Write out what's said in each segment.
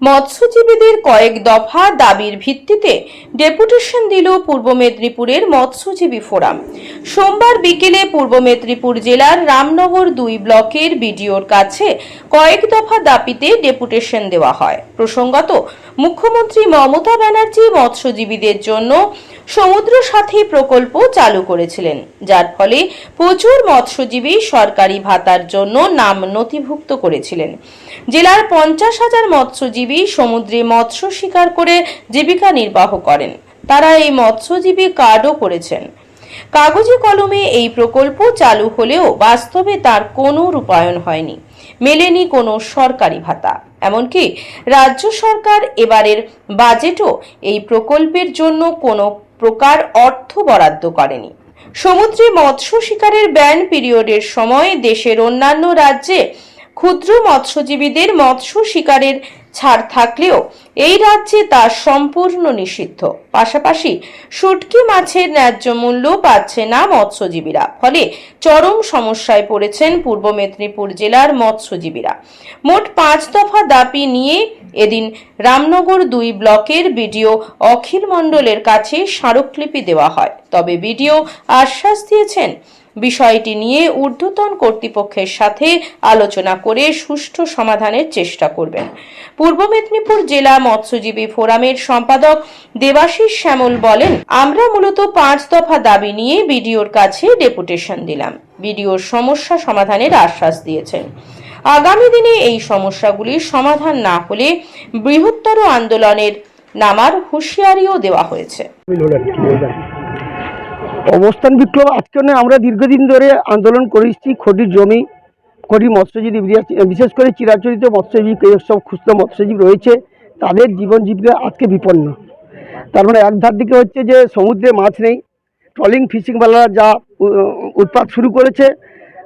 মৎস্যজীবীদের কয়েক দফা দাবির ভিত্তিতে ডেপুটেশন দিল পূর্ব মেদিনীপুরের মৎস্যজীবী ফোরাম। সোমবার বিকেলে পূর্ব মেদিনীপুর জেলার রামনগর দুই ব্লকের বিডিওর কাছে কয়েক দফা দাবিতে ডেপুটেশন দেওয়া হয়। প্রসঙ্গত, মুখ্যমন্ত্রী মমতা ব্যানার্জি মৎস্যজীবীদের জন্য সমুদ্র সাথী প্রকল্প চালু করেছিলেন, যার ফলে প্রচুর মৎস্যজীবী সরকারি ভাতার জন্য নাম নথিভুক্ত করেছিলেন। জেলার পঞ্চাশ হাজার মৎস্যজীবী সমুদ্রে মৎস্য শিকার করে জীবিকা নির্বাহ করেন। তারা এই মৎস্যজীবী কার্ডও করেছেন। কাগজে কলমে এই প্রকল্প চালু হলেও বাস্তবে তার কোনো রূপায়ণ হয়নি। মেলেনি কোনো সরকারি ভাতা। এমনকি রাজ্য সরকার এবারের বাজেটও এই প্রকল্পের জন্য কোনো প্রকার অর্থ বরাদ্দ করেনি। সমুদ্রে মৎস্য শিকারের ব্যান পিরিয়ডের সময় দেশের অন্যান্য রাজ্যে ক্ষুদ্র মৎস্যজীবীদের মৎস্য শিকারের ছাড় থাকলেও এই রাজ্যে তা সম্পূর্ণ নিষিদ্ধ। পাশাপাশি শুটকি মাছের ন্যায্য মূল্য পাচ্ছে না মৎস্যজীবীরা, ফলে চরম সমস্যায় পড়েছেন পূর্ব মেদিনীপুর জেলার মৎস্যজীবীরা। মোট পাঁচ দফা দাবি নিয়ে এদিন রামনগর দুই ব্লকের বিডিও অখিল মণ্ডলের কাছে স্মারকলিপি দেওয়া হয়। তবে বিডিও আশ্বাস দিয়েছেন বিষয়টি নিয়ে ঊর্ধ্বতন কর্তৃপক্ষের সাথে আলোচনা করে সুষ্ঠু সমাধানের চেষ্টা করবেন। পূর্ব মেদিনীপুর জেলা মৎস্যজীবী ফোরামের সম্পাদক দেবাশিস শ্যামল বলেন, আমরা মূলত পাঁচ দফা দাবি নিয়ে বিডিওর কাছে ডেপুটেশন দিলাম। বিডিওর সমস্যা সমাধানের আশ্বাস দিয়েছেন। আগামী দিনে এই সমস্যাগুলির সমাধান না হলে বৃহত্তর আন্দোলনের নামার হুঁশিয়ারিও দেওয়া হয়েছে। অবস্থান বিক্ষোভ আজকে আমরা দীর্ঘদিন ধরে আন্দোলন করেছি খটির জমি খটির মৎস্যজীবী বিশেষ করে চিরাচরিত মৎস্যজীবী সব খুচরো মৎস্যজীবী রয়েছে, তাদের জীবন জীবিকা আজকে বিপন্ন। তার মানে এক ধার দিকে হচ্ছে যে সমুদ্রে মাছ নেই, ট্রলিং ফিশিংওয়ালারা যা উ- উৎপাত শুরু করেছে,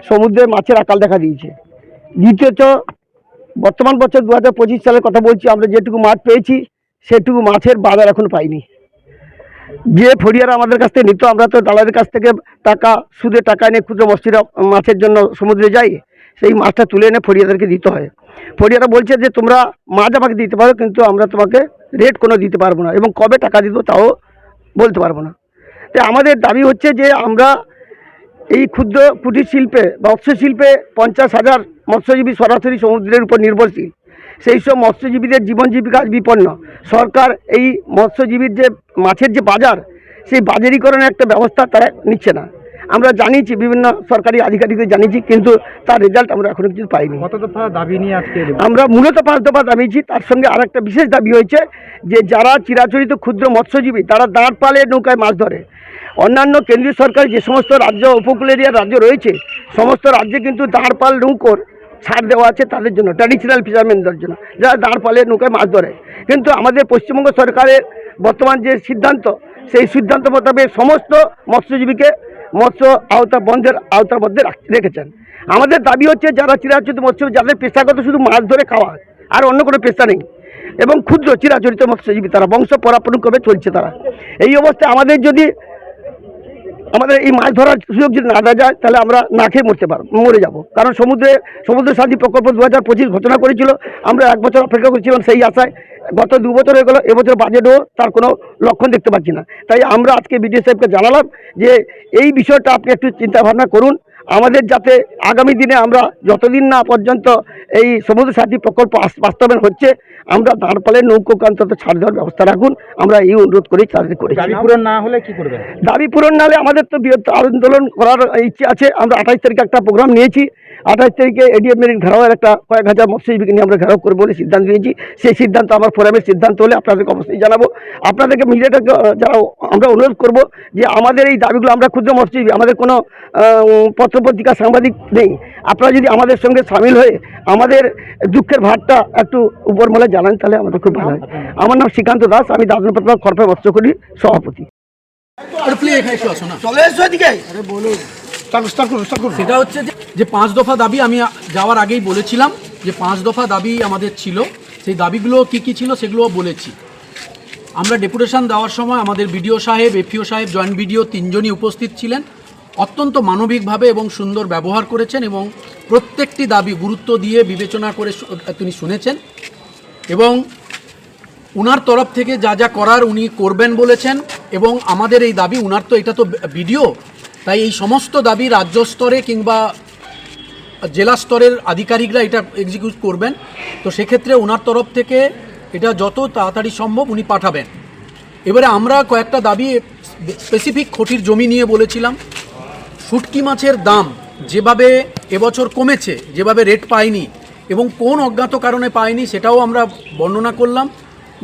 সমুদ্রে মাছের আকাল দেখা দিয়েছে। দ্বিতীয়ত, বর্তমান বছর দু হাজার পঁচিশ সালের কথা বলছি, আমরা যেটুকু মাছ পেয়েছি, সেটুকু মাছের বাজার এখন পাইনি। যে ফড়িয়ারা আমাদের কাছ থেকে নিত, আমরা তো দালালের কাছ থেকে টাকা সুদে টাকা এনে ক্ষুদ্র মৎস্যরা মাছের জন্য সমুদ্রে যাই সেই মাছটা তুলে এনে ফড়িয়াদেরকে দিতে হয়। ফড়িয়ারা বলছে যে, তোমরা মাছ আমাকে দিতে পারো, কিন্তু আমরা তোমাকে রেট কোনো দিতে পারব না এবং কবে টাকা দিব তাও বলতে পারব না। তাই আমাদের দাবি হচ্ছে যে, আমরা এই ক্ষুদ্র কুটির শিল্পে মৎস্য শিল্পে পঞ্চাশ হাজার মৎস্যজীবী সরাসরি সমুদ্রের উপর নির্ভরশীল। সেই সব মৎস্যজীবীদের জীবন জীবিকা বিপন্ন। সরকার এই মৎস্যজীবীর যে মাছের যে বাজার সেই বাজারিকরণের একটা ব্যবস্থা তারা নিচ্ছে না। আমরা জানিয়েছি বিভিন্ন সরকারি আধিকারিকদের জানিয়েছি কিন্তু তার রেজাল্ট আমরা এখনও কিছু পাইনি। কত দফা দাবি নিয়ে আজকে আমরা মূলত পাঁচ দফা দাবিয়েছি তার সঙ্গে আর একটা বিশেষ দাবি হয়েছে যে যারা চিরাচরিত ক্ষুদ্র মৎস্যজীবী তারা দাঁড় পালে নৌকায় মাছ ধরে। অন্যান্য কেন্দ্রীয় সরকার যে সমস্ত রাজ্য উপকূল এরিয়ার রাজ্য রয়েছে সমস্ত রাজ্যে কিন্তু দাঁড় পাল নৌকোর ছাড় দেওয়া আছে তাদের জন্য ট্র্যাডিশনাল ফিশারম্যানদের জন্য। যারা দাঁড় পালে নৌকায় মাছ ধরে। কিন্তু আমাদের পশ্চিমবঙ্গ সরকারের বর্তমান যে সিদ্ধান্ত, সেই সিদ্ধান্ত মোতাবেক সমস্ত মৎস্যজীবীকে মৎস্য আওতা বন্ধের আওতার মধ্যে রাখ- রেখেছেন। আমাদের দাবি হচ্ছে যারা চিরাচরিত মৎস্য, যাদের পেশাগত শুধু মাছ ধরে খাওয়া আর অন্য কোনো পেশা নেই, এবং ক্ষুদ্র চিরাচরিত মৎস্যজীবী, তারা বংশ পরাপরক্রমে চলছে তারা। এই অবস্থায় আমাদের যদি আমাদের এই মাছ ধরার সুযোগ যদি না দেওয়া যায়, তাহলে আমরা না খেয়ে মরতে পারব, মরে যাব। কারণ সমুদ্রে, সমুদ্র সাথী প্রকল্প দু হাজার পঁচিশ ঘোষণা করেছিল, আমরা এক বছর অপেক্ষা করছিলাম সেই আশায়। গত দু বছর হয়ে গেলো এবছর বাজেটও তার কোনো লক্ষণ দেখতে পাচ্ছি না। তাই আমরা আজকে বিডিও সাহেবকে জানালাম যে, এই বিষয়টা আপনি একটু চিন্তাভাবনা করুন। আমাদের যাতে আগামী দিনে আমরা যতদিন না পর্যন্ত এই সমুদ্র সাথী প্রকল্প বাস্তবায়ন হচ্ছে। আমরা দাঁড়পালের নৌকোকে অন্তত ছাড় দেওয়ার ব্যবস্থা রাখুন। আমরা এই অনুরোধ করি চাকরি করি দাবি পূরণ না হলে কি করবেন? দাবি পূরণ না হলে আমাদের তো বৃহত্তর আন্দোলন করার ইচ্ছে আছে। আমরা আঠাশ তারিখে একটা প্রোগ্রাম নিয়েছি। আঠাশ তারিখে এডিএম মেরিন ঘেরাওয়ের একটা কয়েক হাজার মৎস্যজীবীকে নিয়ে আমরা ঘেরাও করব বলে সিদ্ধান্ত নিয়েছি। সেই সিদ্ধান্ত আমার ফোরামের সিদ্ধান্ত হলে আপনাদেরকে অবশ্যই জানাব। আপনাদেরকে মিডিয়াটা যারা আমরা অনুরোধ করব যে আমাদের এই দাবিগুলো আমরা ক্ষুদ্র মৎস্যজীবী আমাদের কোনো পত্রপত্রিকা সাংবাদিক নেই। আপনারা যদি আমাদের সঙ্গে সামিল হয়ে আমাদের দুঃখের ভারটা একটু উপরমলে জানান তাহলে আমাদের খুব ভালো হয়। আমার নাম শ্রীকান্ত দাস আমি দাদনপত্র খরপে মৎস্যকরী সভাপতি। আরে চলে এসো এদিকে। সেটা হচ্ছে যে- পাঁচ দফা দাবি আমি যাওয়ার আগেই বলেছিলাম, যে পাঁচ দফা দাবি আমাদের ছিল, সেই দাবিগুলো কি কি ছিল সেগুলো বলেছি। আমরা ডেপুটেশন দেওয়ার সময় আমাদের বিডিও সাহেব এফিও সাহেব, জয়েন্ট বিডিও তিনজনই উপস্থিত ছিলেন। অত্যন্ত মানবিকভাবে এবং সুন্দর ব্যবহার করেছেন এবং প্রত্যেকটি দাবি গুরুত্ব দিয়ে বিবেচনা করে তিনি শুনেছেন এবং উনার তরফ থেকে যা যা করার উনি করবেন বলেছেন এবং আমাদের এই দাবি, উনার তো এটা তো ভিডিও তাই এই সমস্ত দাবি রাজ্য স্তরে কিংবা জেলা স্তরের আধিকারিকরা এটা এক্সিকিউট করবেন। তো সেক্ষেত্রে ওনার তরফ থেকে এটা যত তাড়াতাড়ি সম্ভব উনি পাঠাবেন। এবারে আমরা কয়েকটা দাবি স্পেসিফিক ক্ষতির জমি নিয়ে বলেছিলাম। শুটকি মাছের দাম যেভাবে এবছর কমেছে, যেভাবে রেট পায়নি এবং কোন অজ্ঞাত কারণে পায়নি সেটাও আমরা বর্ণনা করলাম।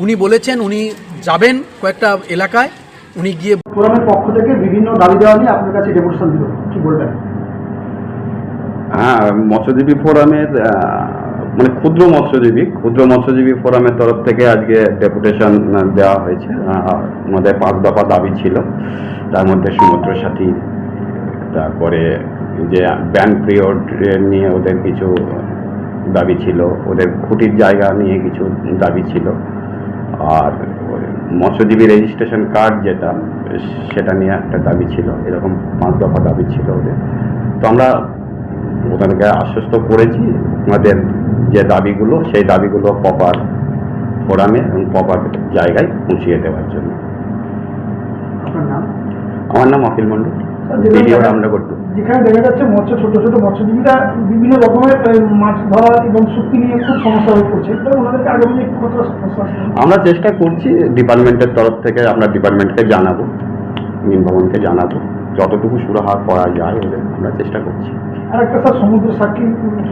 উনি বলেছেন উনি যাবেন কয়েকটা এলাকায়। উনি গিয়ে ফোরামের পক্ষ থেকে বিভিন্ন দাবি দেওয়া নিয়ে আপনার কাছে ডেপুটেশন দিল। কি বলবেন? হ্যাঁ মৎস্যজীবী ফোরামের মানে ক্ষুদ্র মৎস্যজীবী ক্ষুদ্র মৎস্যজীবী ফোরামের তরফ থেকে আজকে ডেপুটেশন দেওয়া হয়েছে। আমাদের পাঁচ দফা দাবি ছিল। তার মধ্যে সমুদ্র সাথী তারপরে যে ব্যান পিরিয়ড নিয়ে ওদের কিছু দাবি ছিল। ওদের খুঁটির জায়গা নিয়ে কিছু দাবি ছিল। আর মৎস্যজীবী রেজিস্ট্রেশন কার্ড যেটা সেটা নিয়ে একটা দাবি ছিল এরকম পাঁচ দফা দাবি ছিল ওদের। তো আমরা ওদেরকে আশ্বস্ত করেছি ওনাদের যে দাবিগুলো সেই দাবিগুলো প্রপার ফোরামে এবং প্রপার জায়গায় পৌঁছিয়ে দেওয়ার জন্য। আমার নাম? আমার নাম অখিল মণ্ডল। আমরা করতে যেখানে দেখা যাচ্ছে মৎস্য ছোট ছোট মৎস্যজীবীরা বিভিন্ন রকমের মাছ ধরা এবং চুক্তি নিয়ে খুব সমস্যা হয়ে পড়ছে। ওনাদেরকে আগামী কতটা আমরা চেষ্টা করছি ডিপার্টমেন্টের তরফ থেকে আমরা ডিপার্টমেন্টকে জানাব মিন ভবনকে জানাব। যতটুকু সুরাহা করা যায় ওদের আমরা চেষ্টা করছি। আর একটা স্যার সমুদ্র সাক্ষী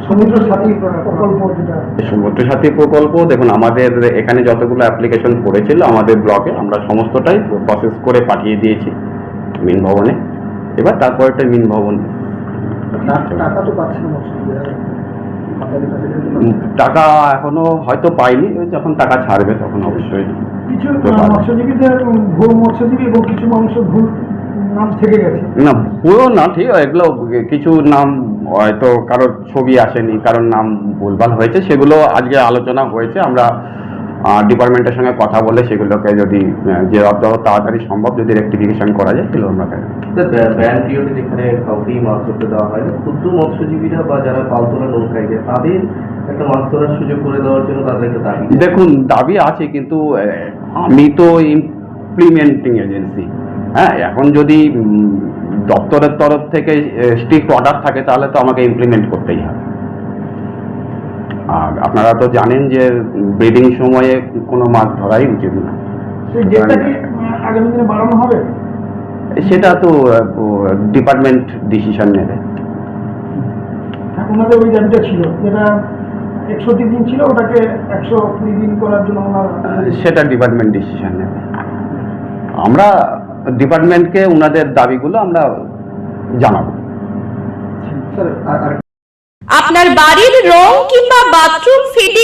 সমুদ্র সাথী প্রকল্প যেটা। সমুদ্র সাথী প্রকল্প দেখুন আমাদের এখানে যতগুলো অ্যাপ্লিকেশন পড়েছিল আমাদের ব্লকে আমরা সমস্তটাই প্রসেস করে পাঠিয়ে দিয়েছি মিন ভবনে। এবার তারপরটা মিন ভবন। টাকা এখনও হয়তো পাইনি যখন টাকা ছাড়বে তখন অবশ্যই। কিছু তো আহ, পাবে। মৎস্যজীবীদের ভুল মৎস্যজীবী এবং কিছু মানুষের ভুল নাম থেকে গেছে। না পুরো না ঠিক এগুলো কিছু নাম হয়তো কারোর ছবি আসেনি কারোর নাম ভুলভাল হয়েছে সেগুলো আজকে আলোচনা হয়েছে আমরা ডিপার্টমেন্টের সঙ্গে কথা বলে সেগুলোকে যদি যে যত তাড়াতাড়ি সম্ভব যদি রেক্টিফিকেশন করা যায় সেগুলো আমরা। ব্যান পিরিয়ডে যেখানে কাউকেই মাছ ধরতে দেওয়া হয় না ক্ষুদ্র মৎস্যজীবীরা বা যারা পালতোলা নৌকায় যায় তাদের একটা মাছ ধরার সুযোগ করে দেওয়ার জন্য তাদের একটা দাবি দেখুন দাবি আছে কিন্তু আমি তো ইমপ্লিমেন্টিং এজেন্সি হ্যাঁ এখন যদি দপ্তরের তরফ থেকে স্ট্রিক্ট অর্ডার থাকে তাহলে তো আমাকে ইমপ্লিমেন্ট করতেই হবে। আর আপনারা তো জানেন যে ব্রিডিং সময়ে কোনো মাছ ধরাই উচিত না। সেটা তো ডিপার্টমেন্ট ডিসিশন নেবে। হ্যাঁ, ওনাদের ওই দাবিটা ছিল যেটা একষট্টি দিন ছিল ওটাকে একশো কুড়ি দিন করার জন্য সেটা ডিপার্টমেন্ট ডিসিশন নেবে। আমরা ডিপার্টমেন্টকে ওনাদের দাবিগুলো আমরা জানাব। স্যার আর আপনার বাড়ির রং কিংবা বাথরুম